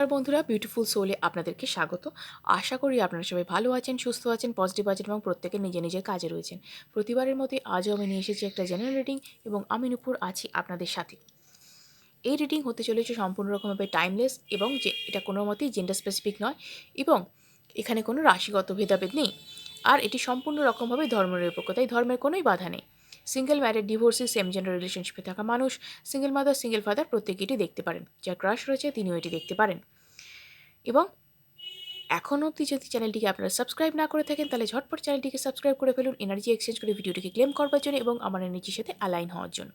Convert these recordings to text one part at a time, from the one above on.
আর বন্ধুরা বিউটিফুল সোলে আপনাদেরকে স্বাগত। আশা করি আপনারা সবাই ভালো আছেন, সুস্থ আছেন পজিটিভ আছেন এবং প্রত্যেকে নিজে নিজের কাজে রয়েছেন। প্রতিবারের মতোই আজও আমি নিয়ে এসেছি একটা জেনারেল রিডিং এবং আমি নুপুর আছি আপনাদের সাথে। এই রিডিং হতে চলেছে সম্পূর্ণ রকমভাবে টাইমলেস এবং যে এটা কোনো মতেই জেন্ডার স্পেসিফিক নয় এবং এখানে কোনো রাশিগত ভেদাভেদ নেই। আর এটি সম্পূর্ণ রকমভাবে ধর্মনিরপেক্ষ, তাই ধর্মের কোনোই বাধা নেই। Single married, divorcee, same gender রিলেশনশিপে থাকা মানুষ, সিঙ্গেল মাদার, সিঙ্গেল ফাদার প্রত্যেকে এটি দেখতে পারেন। যার ক্রাশ রয়েছে, তিনিও এটি দেখতে পারেন। এবং এখনও অবধি যদি চ্যানেলটিকে আপনারা সাবস্ক্রাইব না করে থাকেন, তাহলে ঝটপট চ্যানেলটিকে সাবস্ক্রাইব করে ফেলুন এনার্জি এক্সচেঞ্জ করে ভিডিওটিকে ক্লেম করবার জন্য এবং আমার এনার্জির সাথে অ্যালাইন হওয়ার জন্য।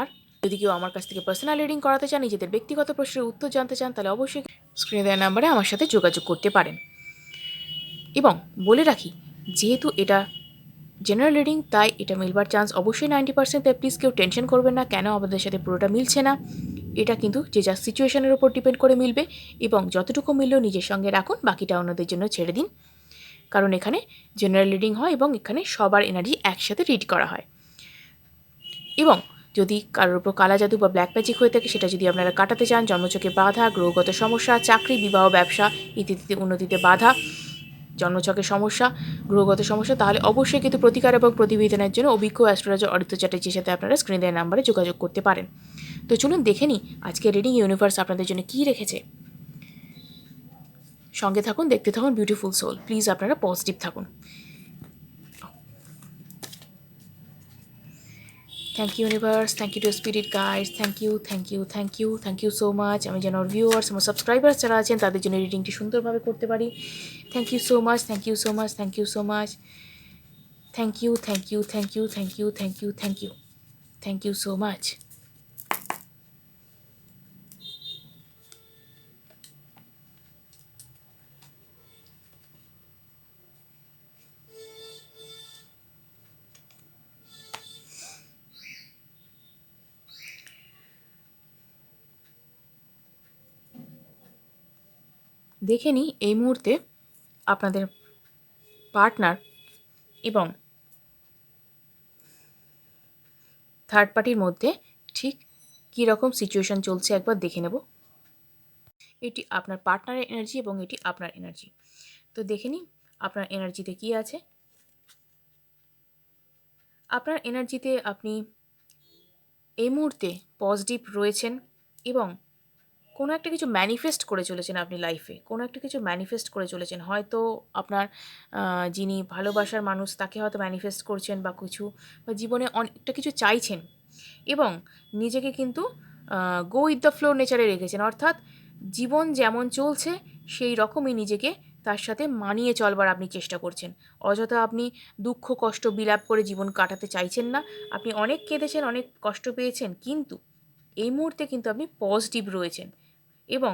আর যদি কেউ আমার কাছ থেকে পার্সোনাল রিডিং করাতে চান, নিজেদের ব্যক্তিগত প্রশ্নের উত্তর জানতে চান, তাহলে অবশ্যই স্ক্রিনে দেওয়া নাম্বারে আমার সাথে যোগাযোগ করতে পারেন। এবং বলে রাখি, যেহেতু এটা জেনারেল রিডিং তাই এটা মিলবার চান্স অবশ্যই নাইনটি পার্সেন্ট তাই প্লিজ কেউ টেনশন করবেন না, কেন আমাদের সাথে পুরোটা মিলছে না? এটা কিন্তু যে যার সিচুয়েশনের উপর ডিপেন্ড করে মিলবে এবং যতটুকু মিললেও নিজের সঙ্গে রাখুন, বাকিটা অন্যদের জন্য ছেড়ে দিন। কারণ এখানে জেনারেল রিডিং হয় এবং এখানে সবার এনার্জি একসাথে রিড করা হয়। এবং যদি কারোর উপর কালা জাদু বা ব্ল্যাক ম্যাজিক হয়ে থাকে, সেটা যদি আপনারা কাটাতে চান, জন্মচোখে বাধা, গ্রহগত সমস্যা, চাকরি, বিবাহ, ব্যবসা, ইত্যাদিতে উন্নতিতে বাধা জন্মছকের সমস্যা, গ্রহগত সমস্যা, তাহলে অবশ্যই কিন্তু প্রতিকার এবং প্রতিবেদনের জন্য অভিজ্ঞ অ্যাস্ট্রোলজার অরিত্র চ্যাটার্জির সাথে আপনারা স্ক্রিনের নাম্বারে যোগাযোগ করতে পারেন। তো চলুন দেখে নিই আজকে রিডিং ইউনিভার্স আপনাদের জন্য কী রেখেছে। সঙ্গে থাকুন, দেখতে থাকুন বিউটিফুল সোল প্লিজ আপনারা পজিটিভ থাকুন। Thank you universe thank you to spirit guide thank you thank you thank you thank you so much আমি যেন ভিউয়ার্স আমার সাবস্ক্রাইবার্স যারা আছেন, তাদের জন্য রিডিংটি সুন্দরভাবে করতে পারি। Thank you so much thank you so much thank you so much thank you thank you thank you thank you thank you thank you thank you so much দেখে নিই এই মুহূর্তে আপনাদের পার্টনার এবং থার্ড পার্টির মধ্যে ঠিক কী রকম সিচুয়েশন চলছে একবার দেখে নেব। এটি আপনার পার্টনারের এনার্জি এবং এটি আপনার এনার্জি তো দেখে নিই আপনার এনার্জিতে কী আছে। আপনার এনার্জিতে আপনি এই মুহূর্তে পজিটিভ রয়েছেন এবং কোনো একটা কিছু ম্যানিফেস্ট করে চলেছেন আপনি লাইফে কোনো একটা কিছু ম্যানিফেস্ট করে চলেছেন। হয়তো আপনার যিনি ভালোবাসার মানুষ, তাকে হয়তো ম্যানিফেস্ট করছেন বা কিছু, বা জীবনে অনেকটা কিছু চাইছেন এবং নিজেকে কিন্তু গো উইথ দ্য ফ্লো নেচারে রেখেছেন। অর্থাৎ জীবন যেমন চলছে, সেই রকমই নিজেকে তার সাথে মানিয়ে চলবার আপনি চেষ্টা করছেন। অযথা আপনি দুঃখ, কষ্ট, বিলাপ করে জীবন কাটাতে চাইছেন না। আপনি অনেক কেঁদেছেন, অনেক কষ্ট পেয়েছেন, কিন্তু এই মুহূর্তে কিন্তু আপনি পজিটিভ রয়েছেন। এবং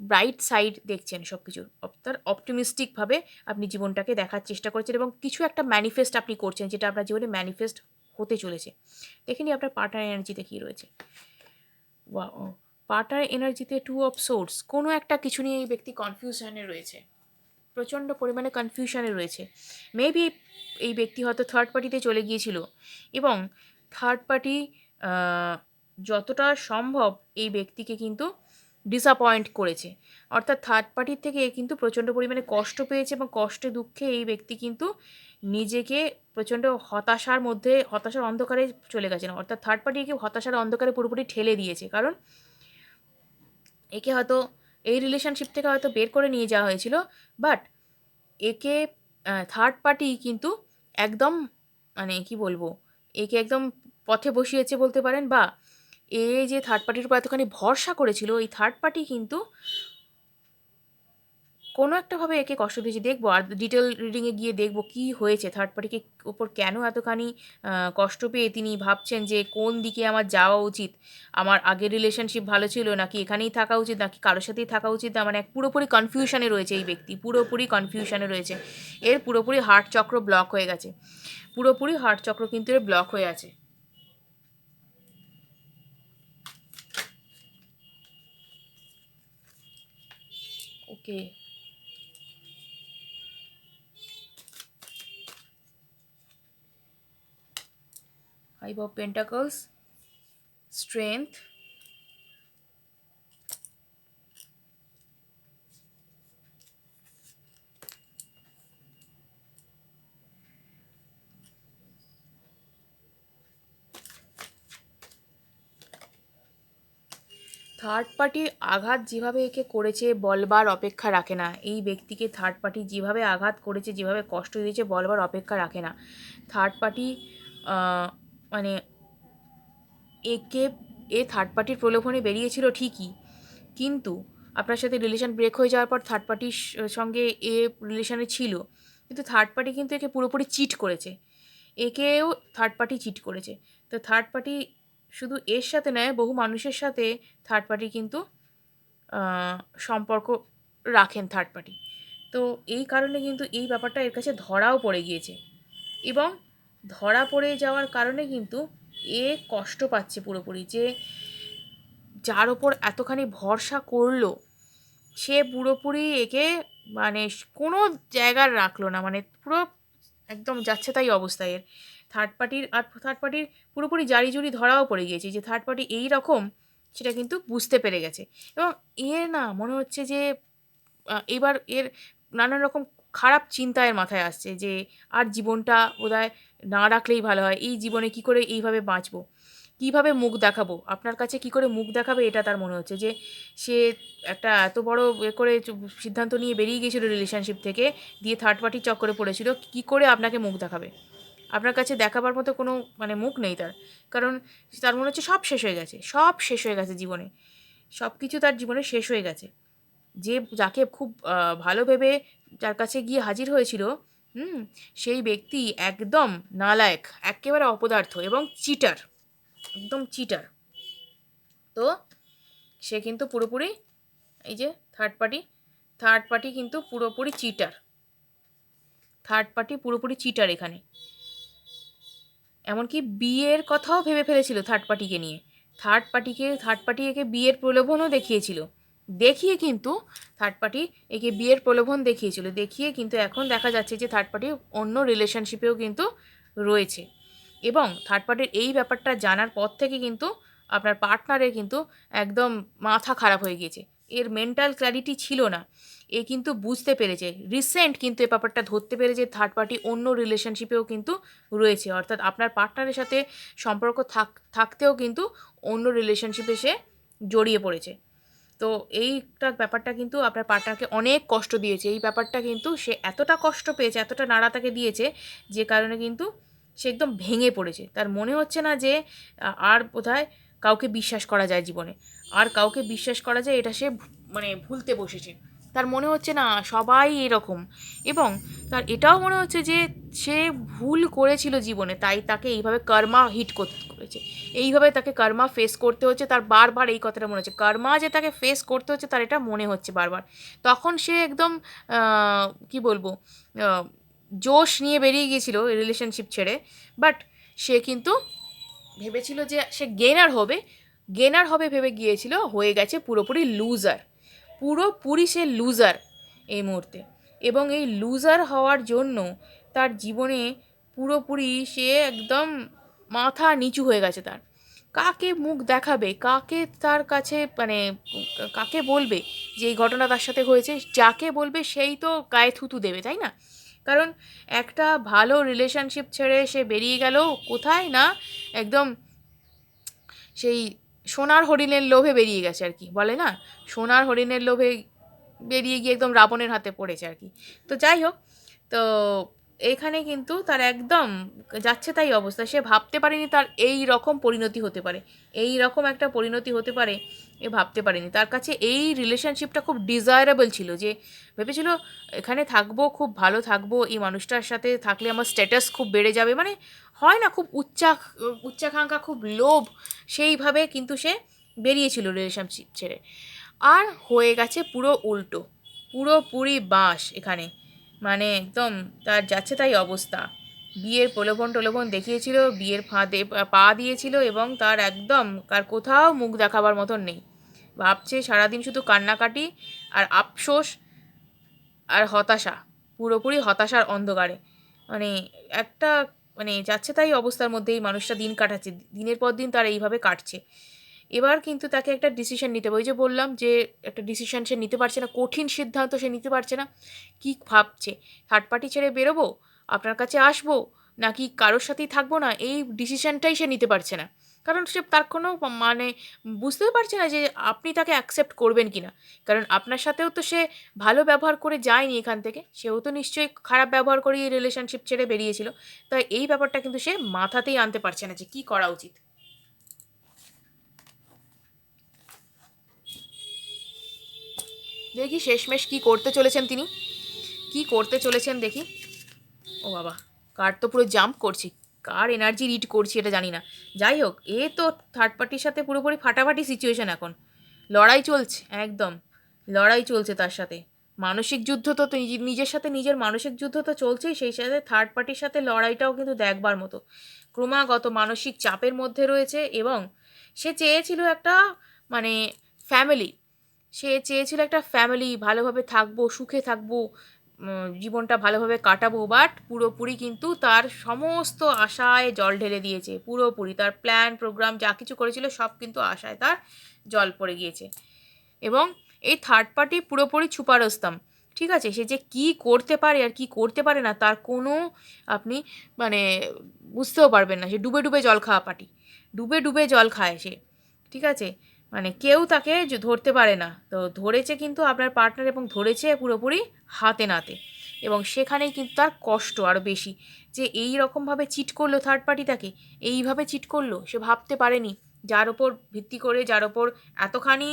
ব্রাইট সাইড দেখছেন সব কিছু অর্থাৎ অপটিমিস্টিকভাবে আপনি জীবনটাকে দেখার চেষ্টা করছেন এবং কিছু একটা ম্যানিফেস্ট আপনি করছেন যেটা আপনার জীবনে ম্যানিফেস্ট হতে চলেছে। দেখে নিই আপনার পার্টনার এনার্জিতে কী রয়েছে। পার্টনার এনার্জিতে টু অফ সোর্স কোনো একটা কিছু নিয়ে এই ব্যক্তি কনফিউশনে রয়েছে। প্রচণ্ড পরিমাণে কনফিউশনে রয়েছে। মেবি এই ব্যক্তি হয়তো থার্ড পার্টিতে চলে গিয়েছিল এবং থার্ড পার্টি যতটা সম্ভব এই ব্যক্তিকে কিন্তু ডিসঅ্যাপয়েন্ট করেছে। অর্থাৎ থার্ড পার্টির থেকে এ কিন্তু প্রচণ্ড পরিমাণে কষ্ট পেয়েছে এবং কষ্টে দুঃখে এই ব্যক্তি কিন্তু নিজেকে প্রচণ্ড হতাশার মধ্যে, হতাশার অন্ধকারে চলে গেছেন। অর্থাৎ থার্ড পার্টিকে হতাশার অন্ধকারে পুরোপুরি ঠেলে দিয়েছে। কারণ একে হয়তো এই রিলেশনশিপ থেকে হয়তো বের করে নিয়ে যাওয়া হয়েছিল বাট একে থার্ড পার্টি কিন্তু একদম মানে কি বলব, একে একদম পথে বসিয়েছে বলতে পারেন বা এ যে থার্ড পার্টির উপর এতখানি ভরসা করেছিল, এই থার্ড পার্টি কিন্তু কোনো একটাভাবে একে কষ্ট দিয়েছে। দেখব আর ডিটেল রিডিংয়ে গিয়ে দেখব কি হয়েছে। থার্ড পার্টিকে ওপর কেন এতখানি কষ্ট পেয়ে তিনি ভাবছেন যে কোন দিকে আমার যাওয়া উচিত? আমার আগের রিলেশনশিপ ভালো ছিল নাকি এখানেই থাকা উচিত, নাকি কারোর সাথেই থাকা উচিত? না মানে এক পুরোপুরি কনফিউশনে রয়েছে এই ব্যক্তি, পুরোপুরি কনফিউশনে রয়েছে। এর পুরোপুরি হার্ট চক্র ব্লক হয়ে গেছে। পুরোপুরি হার্ট চক্র কিন্তু এর ব্লক হয়ে আছে। Okay Five of Pentacles, Strength, third party আঘাত যেভাবে একে করেছে বলবার অপেক্ষা রাখে না। এই ব্যক্তিকে থার্ড পার্টি যেভাবে আঘাত করেছে, যেভাবে কষ্ট দিয়েছে বলবার অপেক্ষা রাখে না। থার্ড পার্টি মানে একে, এ থার্ড পার্টির প্রলোভনে বেরিয়েছিল ঠিকই। কিন্তু আপনার সাথে রিলেশন ব্রেক হয়ে যাওয়ার পর থার্ড পার্টির সঙ্গে এ রিলেশনে ছিল। কিন্তু থার্ড পার্টি কিন্তু একে পুরোপুরি চিট করেছে। একেও থার্ড পার্টি চিট করেছে। তো থার্ড পার্টি শুধু এর সাথে নয়, বহু মানুষের সাথে থার্ড পার্টি কিন্তু সম্পর্ক রাখেন থার্ড পার্টি তো এই কারণে কিন্তু এই ব্যাপারটা এর কাছে ধরাও পড়ে গিয়েছে। এবং ধরা পড়ে যাওয়ার কারণে কিন্তু এ কষ্ট পাচ্ছে পুরোপুরি যে, যার ওপর এতখানি ভরসা করল, সে পুরোপুরি একে মানে কোনো জায়গার রাখল না। মানে পুরো একদম যাচ্ছে তাই অবস্থায় এর। থার্ড পার্টির আর থার্ড পার্টির পুরোপুরি জারি জুরি ধরাও পড়ে গিয়েছে যে থার্ড পার্টি এই রকম, সেটা কিন্তু বুঝতে পেরে গেছে। এবং এর না মনে হচ্ছে যে এবার এর নানান রকম খারাপ চিন্তা এর মাথায় আসছে যে, আর জীবনটা বোধহয় না রাখলেই ভালো হয়, এই জীবনে কি করে এইভাবে বাঁচবো? কীভাবে মুখ দেখাবো? আপনার কাছে কি করে মুখ দেখাবে এটা তার মনে হচ্ছে যে, সে একটা এত বড় এ করে সিদ্ধান্ত নিয়ে বেরিয়ে গিয়েছিল রিলেশনশিপ থেকে, দিয়ে থার্ড পার্টির চক্করে পড়েছিল, কি করে আপনাকে মুখ দেখাবে? আপনার কাছে দেখাবার মতো কোনো মানে মুখ নেই তার। কারণ তার মনে হচ্ছে সব শেষ হয়ে গেছে, সব শেষ হয়ে গেছে জীবনে। সব কিছু তার জীবনে শেষ হয়ে গেছে। যে যাকে খুব ভালো ভেবে যার কাছে গিয়ে হাজির হয়েছিল, হুম, সেই ব্যক্তি একদম নালায়ক, একেবারে অপদার্থ এবং চিটার, একদম চিটার। তো সে কিন্তু পুরোপুরি, এই যে থার্ড পার্টি থার্ড পার্টি কিন্তু পুরোপুরি চিটার। থার্ড পার্টি পুরোপুরি চিটার এখানে। এমনকি বিয়ের কথাও ভেবে ফেলেছিল থার্ড পার্টিকে নিয়ে। থার্ড পার্টিকে থার্ড পার্টি একে বিয়ের প্রলোভনও দেখিয়েছিল। দেখিয়ে কিন্তু থার্ড পার্টি একে বিয়ের প্রলোভন দেখিয়েছিল। দেখিয়ে কিন্তু এখন দেখা যাচ্ছে যে থার্ড পার্টি অন্য রিলেশনশিপেও কিন্তু রয়েছে। এবং থার্ড পার্টির এই ব্যাপারটা জানার পর থেকে কিন্তু আপনার পার্টনারের কিন্তু একদম মাথা খারাপ হয়ে গিয়েছে। এর মেন্টাল ক্ল্যারিটি ছিল না। এ কিন্তু বুঝতে পেরেছে। রিসেন্ট কিন্তু এ ব্যাপারটা ধরতে পেরেছে থার্ড পার্টি অন্য রিলেশনশিপেও কিন্তু রয়েছে। অর্থাৎ আপনার পার্টনারের সাথে সম্পর্ক থাক, থাকতেও কিন্তু অন্য রিলেশনশিপে সে জড়িয়ে পড়েছে। তো এইটা ব্যাপারটা কিন্তু আপনার পার্টনারকে অনেক কষ্ট দিয়েছে। এই ব্যাপারটা কিন্তু সে এতটা কষ্ট পেয়েছে, এতটা নাড়া তাকে দিয়েছে যে কারণে কিন্তু সে একদম ভেঙে পড়েছে। তার মনে হচ্ছে না যে আর বোধহয় কাউকে বিশ্বাস করা যায় জীবনে। আর কাউকে বিশ্বাস করা যায় এটা সে মানে ভুলতে বসেছে। তার মনে হচ্ছে না সবাই এরকম। এবং তার এটাও মনে হচ্ছে যে সে ভুল করেছিল জীবনে, তাই তাকে এইভাবে কর্মা হিট করতে করেছে। এইভাবে তাকে কর্মা ফেস করতে হচ্ছে, তার বারবার এই কথাটা মনে হচ্ছে। কর্মা যে তাকে ফেস করতে হচ্ছে, তার এটা মনে হচ্ছে বারবার। তখন সে একদম কি বলব জোশ নিয়ে বেরিয়ে গিয়েছিল রিলেশনশিপ ছেড়ে। বাট সে কিন্তু ভেবেছিল যে সে গেনার হবে। গেনার হবে ভেবে গিয়েছিল, হয়ে গেছে পুরোপুরি লুজার পুরোপুরি সে লুজার এই মুহূর্তে। এবং এই লুজার হওয়ার জন্য তার জীবনে পুরোপুরি সে একদম মাথা নিচু হয়ে গেছে তার। কাকে মুখ দেখাবে, কাকে তার কাছে মানে কাকে বলবে যে এই ঘটনা তার সাথে হয়েছে, যাকে বলবে সেই তো গায়ে থুতু দেবে, তাই না? কারণ একটা ভালো রিলেশনশিপ ছেড়ে সে বেরিয়ে গেল কোথায় না একদম সেই সোনার হরিণের লোভে বেরিয়ে গেছে আর কি, বলে না? সোনার হরিণের লোভে বেরিয়ে গিয়ে একদম রাবণের হাতে পড়েছে আর কি। তো যাই হোক, তো এখানে কিন্তু তার একদম যাচ্ছে তাই অবস্থা। সে ভাবতে পারেনি তার এই রকম পরিণতি হতে পারে। এই রকম একটা পরিণতি হতে পারে এ ভাবতে পারেনি। তার কাছে এই রিলেশনশিপটা খুব ডিজায়ারেবল ছিল যে ভেবেছিল, এখানে থাকব, খুব ভালো থাকব, এই মানুষটার সাথে থাকলে আমার স্ট্যাটাস খুব বেড়ে যাবে। মানে হয় না, খুব উচ্চা উচ্চাকাঙ্ক্ষা, খুব লোভ, সেইভাবে কিন্তু সে বেরিয়েছিল রিলেশনশিপ ছেড়ে। আর হয়ে গেছে পুরো উল্টো, পুরোপুরি বাঁশ এখানে। মানে একদম তার যাচ্ছে তাই অবস্থা। বিয়ের প্রলোভন টলোভন দেখিয়েছিল, বিয়ের ফাঁদে পা দিয়েছিল এবং তার একদম, তার কোথাও মুখ দেখাবার মতন নেই। ভাবছে সারাদিন শুধু কান্নাকাটি আর আফসোস আর হতাশা, পুরোপুরি হতাশার অন্ধকারে। মানে একটা মানে যাচ্ছে তাই অবস্থার মধ্যে এই মানুষটা দিন কাটাচ্ছে, দিনের পর দিন তার এইভাবে কাটছে। এবার কিন্তু তাকে একটা ডিসিশন নিতে হবে। ওই যে বললাম যে একটা ডিসিশন সে নিতে পারছে না, কঠিন সিদ্ধান্ত সে নিতে পারছে না, কী ভাবছে? থার্ড পার্টি ছেড়ে বেরোবো? আপনার কাছে আসব? নাকি কারোর সাথেই থাকব না? এই ডিসিশনটাই সে নিতে পারছে না। কারণ সে তার কোনো মানে বুঝতেও পারছে না যে আপনি তাকে অ্যাকসেপ্ট করবেন কি না কারণ আপনার সাথেও তো সে ভালো ব্যবহার করে যায়নি এখান থেকে, সেও তো নিশ্চয়ই খারাপ ব্যবহার করেই রিলেশনশিপ ছেড়ে বেরিয়েছিল। তাই এই ব্যাপারটা কিন্তু সে মাথাতেই আনতে পারছে না যে কী করা উচিত। দেখি শেষমেশ কি করতে চলেছেন তিনি। কি করতে চলেছেন দেখি। ও বাবা, কার তো পুরো জাম্প করছি। কার এনার্জি রিড করছি এটা জানি না। যাই হোক, এ তো থার্ড পার্টির সাথে পুরোপুরি ফাটাফাটি সিচুয়েশন এখন। লড়াই চলছে, একদম। লড়াই চলছে তার সাথে। মানসিক যুদ্ধ তো তো নিজে- নিজের সাথে নিজের মানসিক যুদ্ধ তো চলছেই, সেই সাথে থার্ড পার্টির সাথে লড়াইটাও কিন্তু দেখবার মতো। ক্রমাগত মানসিক চাপের মধ্যে রয়েছে এবং সে চেয়েছিল একটা মানে ফ্যামিলি সে চেয়েছিল একটা ফ্যামিলি ভালোভাবে থাকব, সুখে থাকব জীবনটা ভালোভাবে কাটাবো বাট পুরোপুরি কিন্তু তার সমস্ত আশায় জল ঢেলে দিয়েছে, পুরোপুরি। তার প্ল্যান প্রোগ্রাম যা কিছু করেছিল, সব কিন্তু আশায় তার জল পড়ে গিয়েছে। এবং এই থার্ড পার্টি পুরোপুরি ছুপারস্তাম, ঠিক আছে? সে যে কি করতে পারে আর কি করতে পারে না, তার কোনো আপনি মানে বুঝতেও পারবেন না। সে ডুবে ডুবে জল খাওয়া পার্টি, ডুবে ডুবে জল খায় সে, ঠিক আছে? মানে কেউ তাকে ধরতে পারে না। তো ধরেছে কিন্তু আপনার পার্টনার এবং ধরেছে পুরোপুরি হাতে নাতে। এবং সেখানেই কিন্তু তার কষ্ট আরও বেশি। যে এই রকমভাবে চিট করল থার্ড পার্টি তাকে, এইভাবে চিট করল, সে ভাবতে পারেনি। যার ওপর ভিত্তি করে, যার ওপর এতখানি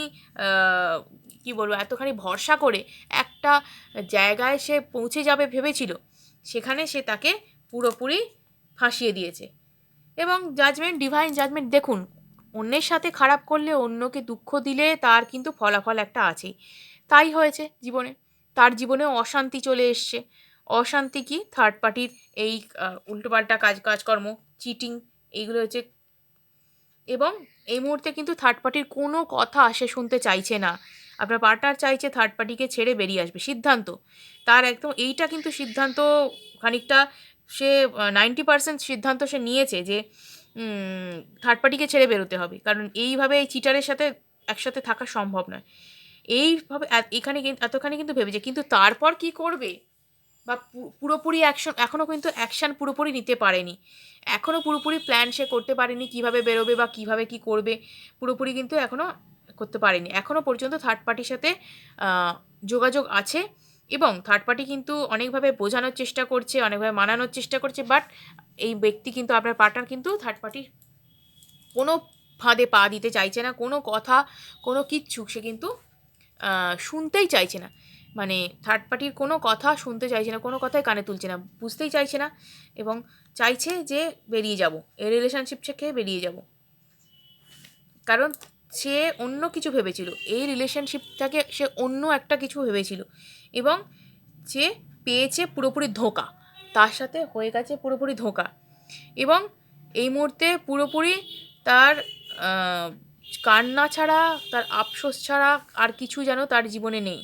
কি বলব, এতখানি ভরসা করে একটা জায়গায় সে পৌঁছে যাবে ভেবেছিল, সেখানে সে তাকে পুরোপুরি ফাঁসিয়ে দিয়েছে। এবং জাজমেন্ট ডিভাইন জাজমেন্ট দেখুন অন্যের সাথে খারাপ করলে অন্যকে দুঃখ দিলে তার কিন্তু ফলাফল একটা আছেই। তাই হয়েছে জীবনে। তার জীবনেও অশান্তি চলে এসছে। অশান্তি কি? থার্ড পার্টির এই উল্টোপাল্টা কাজ, কাজকর্ম চিটিং এইগুলো হচ্ছে এবং এই মুহূর্তে কিন্তু থার্ড পার্টির কোনো কথা সে শুনতে চাইছে না। আপনার পার্টনার চাইছে থার্ড পার্টিকে ছেড়ে বেরিয়ে আসবে। সিদ্ধান্ত। তার একদম এইটা কিন্তু সিদ্ধান্ত খানিকটা সে নাইনটি পার্সেন্ট সিদ্ধান্ত সে নিয়েছে যে থার্ড পার্টিকে ছেড়ে বেরোতে হবে। কারণ এইভাবে এই চিটারের সাথে একসাথে থাকা সম্ভব নয়। এইভাবে এখানে এতখানি কিন্তু ভেবেছে কিন্তু তারপর কি করবে? বা পুরোপুরি অ্যাকশন এখনও কিন্তু অ্যাকশান পুরোপুরি নিতে পারেনি। এখনও পুরোপুরি প্ল্যান সে করতে পারেনি, কীভাবে বেরোবে বা কীভাবে কি করবে, পুরোপুরি কিন্তু এখনও করতে পারেনি। এখনও পর্যন্ত থার্ড পার্টির সাথে যোগাযোগ আছে এবং থার্ড পার্টি কিন্তু অনেকভাবে বোঝানোর চেষ্টা করছে, অনেকভাবে মানানোর চেষ্টা করছে বাট এই ব্যক্তি কিন্তু আপনার পার্টনার কিন্তু থার্ড পার্টির কোনো ফাঁদে পা দিতে চাইছে না, কোনো কথা, কোনো কিচ্ছু সে কিন্তু শুনতেই চাইছে না। মানে থার্ড পার্টির কোনো কথা শুনতে চাইছে না, কোনো কথাই কানে তুলছে না, বুঝতেই চাইছে না এবং চাইছে যে বেরিয়ে যাব, এই রিলেশনশিপ থেকে বেরিয়ে যাব। কারণ সে অন্য কিছু ভেবেছিল, এই রিলেশনশিপটাকে সে অন্য একটা কিছু ভেবেছিল এবং সে পেয়েছে পুরোপুরি ধোঁকা। তার সাথে হয়ে গেছে পুরোপুরি ধোঁকা। এবং এই মুহূর্তে পুরোপুরি তার কান্না ছাড়া, তার আফসোস ছাড়া আর কিছু যেন তার জীবনে নেই।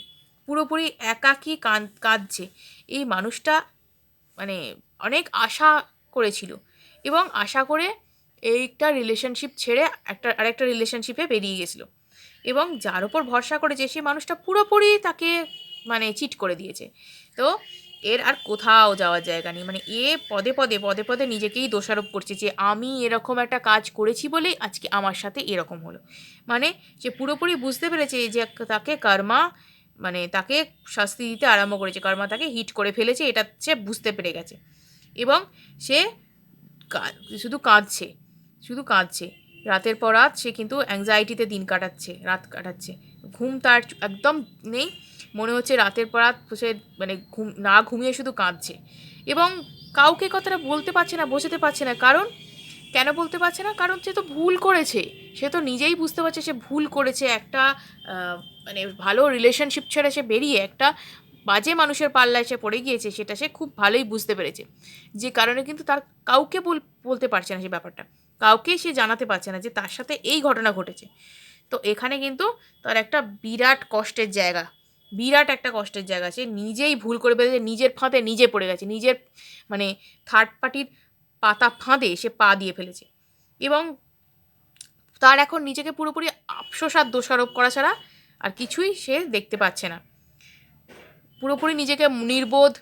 পুরোপুরি একাকী কান কাঁদছে। এই মানুষটা মানে অনেক আশা করেছিল এবং আশা করে এইটা রিলেশনশিপ ছেড়ে একটা, আরেকটা রিলেশনশিপে বেরিয়ে গেছিল। এবং যার ওপর ভরসা করেছে সেই মানুষটা পুরোপুরি তাকে মানে চিট করে দিয়েছে। তো এর আর কোথাও যাওয়ার জায়গা নেই। মানে এ পদে পদে পদে পদে নিজেকেই দোষারোপ করছে যে আমি এরকম একটা কাজ করেছি বলেই আজকে আমার সাথে এরকম হলো। মানে সে পুরোপুরি বুঝতে পেরেছে যে তাকে কর্মা মানে তাকে শাস্তি দিতে আরম্ভ করেছে, কর্মা তাকে হিট করে ফেলেছে, এটা সে বুঝতে পেরে গেছে। এবং সে শুধু কাঁদছে শুধু কাঁদছে। রাতের পর রাত সে কিন্তু অ্যাংজাইটিতে দিন কাটাচ্ছে, রাত কাটাচ্ছে। ঘুম তার একদম নেই। মনে হচ্ছে রাতের পর রাত সে মানে ঘুম, না ঘুমিয়ে শুধু কাঁদছে। এবং কাউকে কথাটা বলতে পারছে না, বোঝাতে পারছে না। কারণ, কেন বলতে পারছে না? কারণ সে তো ভুল করেছে। সে তো নিজেই বুঝতে পারছে সে ভুল করেছে। একটা মানে ভালো রিলেশনশিপ ছেড়ে সে বেরিয়ে একটা বাজে মানুষের পাল্লায় সে পড়ে গিয়েছে, সেটা সে খুব ভালোই বুঝতে পেরেছে। যে কারণে কিন্তু তার কাউকে বল- বলতে পারছে না সে ব্যাপারটা। কাউকেই সে জানাতে পারছে না যে তার সাথে এই ঘটনা ঘটেছে। তো এখানে কিন্তু তার একটা বিরাট কষ্টের জায়গা। বিরাট একটা কষ্টের জায়গা। সে নিজেই ভুল করে ফেলেছে নিজের ফাঁদে নিজে পড়ে গেছে, নিজের মানে থার্ড পার্টির পাতা ফাঁদে সে পা দিয়ে ফেলেছে। এবং তার এখন নিজেকে পুরোপুরি আফসোস আর দোষারোপ করা ছাড়া আর কিছুই সে দেখতে পাচ্ছে না। পুরোপুরি নিজেকে নির্বোধ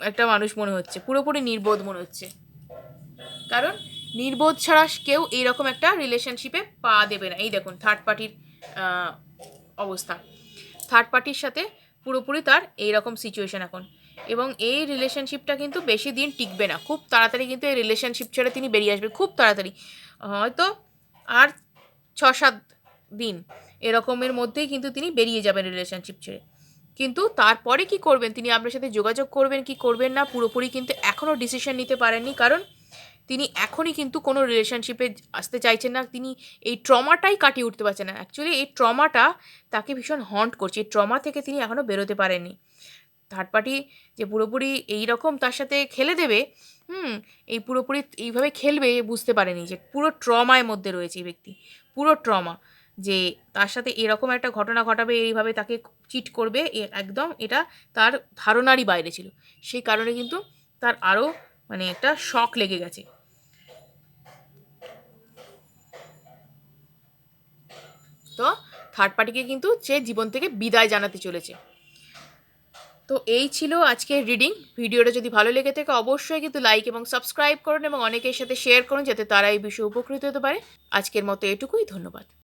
একটা মানুষ মনে হচ্ছে, পুরোপুরি নির্বোধ মনে হচ্ছে। কারণ নির্বোধ ছাড়া কেউ এইরকম একটা রিলেশনশিপে পা দেবে না। এই দেখুন থার্ড পার্টির অবস্থা। থার্ড পার্টির সাথে পুরোপুরি তার এই রকম সিচুয়েশন এখন। এবং এই রিলেশনশিপটা কিন্তু বেশি দিন টিকবে না। খুব তাড়াতাড়ি কিন্তু এই রিলেশনশিপ ছেড়ে তিনি বেরিয়ে আসবেন খুব তাড়াতাড়ি। হয়তো আর ছ সাত দিন এরকমের মধ্যেই কিন্তু তিনি বেরিয়ে যাবেন রিলেশনশিপ ছেড়ে। কিন্তু তারপরে কি করবেন? তিনি আপনার সাথে যোগাযোগ করবেন, কি করবেন না? পুরোপুরি কিন্তু এখনও ডিসিশন নিতে পারেননি। কারণ তিনি এখনই কিন্তু কোনো রিলেশনশিপে আসতে চাইছেন না। তিনি এই ট্রমাটাই কাটিয়ে উঠতে পারছেন না। অ্যাকচুয়ালি এই ট্রমাটা তাকে ভীষণ হন্ট করছে। এই ট্রমা থেকে তিনি এখনও বেরোতে পারেননি। থার্ড পার্টি যে পুরোপুরি এই রকম তার সাথে খেলে দেবে, হুম, এই পুরোপুরি এইভাবে খেলবে বুঝতে পারেনি যে পুরো ট্রমায় মধ্যে রয়েছে এই ব্যক্তি। পুরো ট্রমা যে তার সাথে এরকম একটা ঘটনা ঘটাবে, এইভাবে তাকে চিট করবে একদম এটা তার ধারণারই বাইরে ছিল। সেই কারণে কিন্তু তার আরও মানে একটা শখ লেগে গেছে। তো থার্ড পার্টিকে কিন্তু সে জীবন থেকে বিদায় জানাতে চলেছে। তো এই ছিল আজকের রিডিং ভিডিওটা যদি ভালো লেগে থাকে, অবশ্যই কিন্তু লাইক এবং সাবস্ক্রাইব করুন এবং অনেকের সাথে শেয়ার করুন, যাতে তারা এই বিষয়ে উপকৃত হতে পারে। আজকের মতো এটুকুই, ধন্যবাদ।